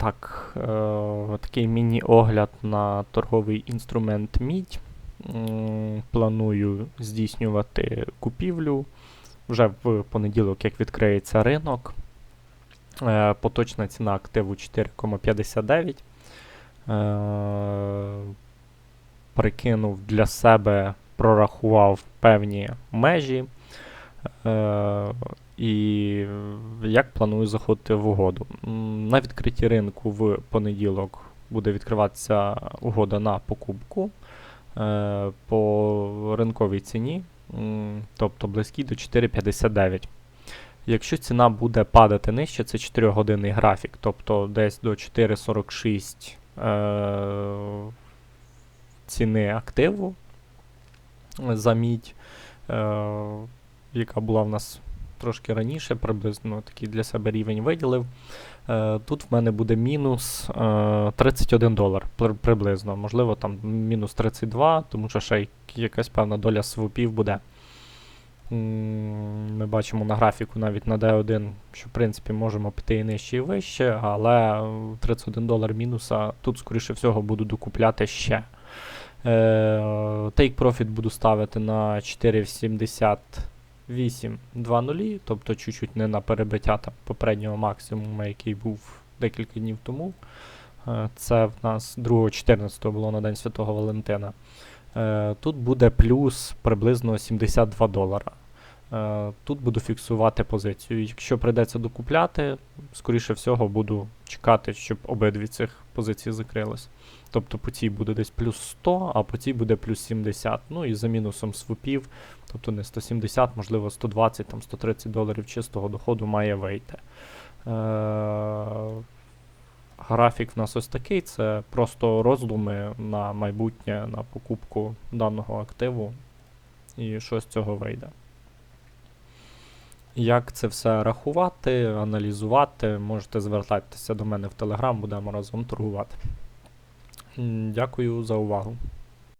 так, е, такий міні-огляд на торговий інструмент мідь. Планую здійснювати купівлю вже в понеділок, як відкриється ринок. Е, Поточна ціна активу 4,59. Е, Прикинув для себе, прорахував певні межі. І як планую заходити в угоду. На відкритті ринку в понеділок буде відкриватися угода на покупку е, по ринковій ціні, тобто близькій до 4,59. Якщо ціна буде падати нижче, це 4-годинний графік, тобто десь до 4,46 е, ціни активу за мідь, е, яка була в нас трошки раніше, приблизно такий для себе рівень виділив. Е, тут в мене буде мінус е, 31 долар при- приблизно. Можливо, там мінус 32, тому що ще якась певна доля свопів буде. Ми бачимо на графіку навіть на D1, що в принципі можемо піти і нижче і вище, але е, 31 долар мінуса тут, скоріше всього, буду докупляти ще. Е, Take Profit буду ставити на 4,7820, тобто чуть-чуть не на перебиття там, попереднього максимуму, який був декілька днів тому. Е, Це в нас 2.14 було на День Святого Валентина. Е, Тут буде плюс приблизно 72 долара. Е, Тут буду фіксувати позицію. Якщо прийдеться докупляти, скоріше всього буду чекати, щоб обидві цих позиції закрились. Тобто по цій буде десь плюс 100, а по цій буде плюс 70. Ну і за мінусом свопів, тобто не 170, можливо 120, там 130 доларів чистого доходу має вийти. Е, Графік в нас ось такий, це просто роздуми на майбутнє, на покупку даного активу, і що з цього вийде. Як це все рахувати, аналізувати, можете звертатися до мене в Телеграм, будемо разом торгувати. Дякую за увагу.